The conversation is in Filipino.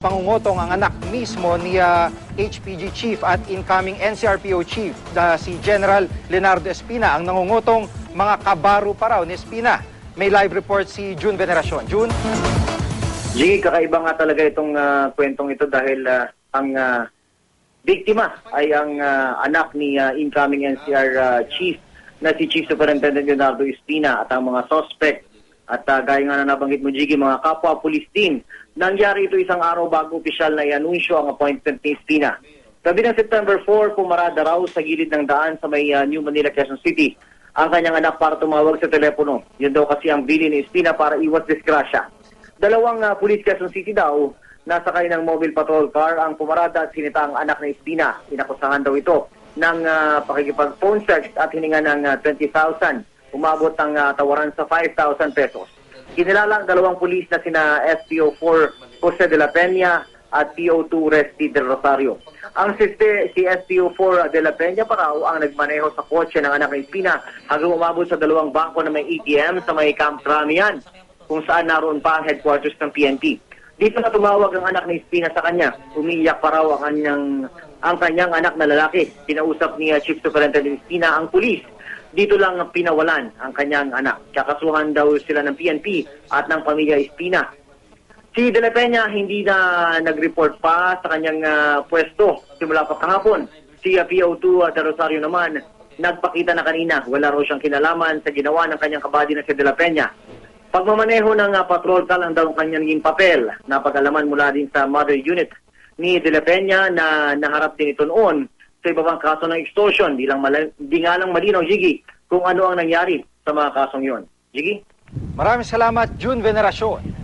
Pangungutong ang anak mismo ni ah, HPG Chief at incoming NCRPO Chief na si General Leonardo Espina ang nangungutong mga kabaro pa raw ni Espina. May live report si June Veneracion. June? Jiggy, kakaiba nga talaga itong ah, kwentong ito dahil ah, ang ah, biktima ay ang ah, anak ni ah, incoming NCR ah, Chief na si Chief Superintendent Leonardo Espina at ang mga suspect at ah, gaya nga na nabanggit mo Jiggy, mga kapwa pulis din. Nangyari ito isang araw bago opisyal na i-anunsyo ang appointment ni Espina. Gabi ng September 4, pumarada raw sa gilid ng daan sa may ah, New Manila, Quezon City ang kanyang anak para tumawag sa telepono. Yun daw kasi ang bili ni Espina para iwas disgrasya. Dalawang uh, police Quezon City daw, nasa ng mobile patrol car ang pumarada at sinita ang anak ng Espina. Inakusahan daw ito ng uh, pakikipag-phone search at hininga ng uh, 20,000. Umabot ang uh, tawaran sa 5,000 pesos. Kinilala ang dalawang pulis na sina SPO4 Jose de la Peña at PO2 Resti del Rosario. Ang siste, si SPO4 de la Peña pa raw ang nagmaneho sa kotse ng anak ng Espina hanggang umabot sa dalawang bangko na may ATM sa may Camp Tramian kung saan naroon pa ang headquarters ng PNP. Dito na tumawag ang anak ni Espina sa kanya. Umiiyak pa raw ang kanyang, ang kanyang anak na lalaki. Pinausap ni Chief Superintendent Espina ang pulis. Dito lang pinawalan ang kanyang anak. Kakasuhan daw sila ng PNP at ng pamilya Espina. Si De La Peña hindi na nag-report pa sa kanyang ah, pwesto simula pa kahapon. Si ah, PO2 at Rosario naman nagpakita na kanina. Wala raw siyang kinalaman sa ginawa ng kanyang kabady na si De La Peña. Pagmamaneho ng ah, patrol car ang daw ang kanyang naging papel. Napag-alaman mula din sa mother unit ni De La Peña na naharap din ito noon sa iba pang kaso ng extortion. Di, lang mala- di nga lang malinaw, Jiggy, kung ano ang nangyari sa mga kasong yon. Jiggy? Maraming salamat, June Veneracion.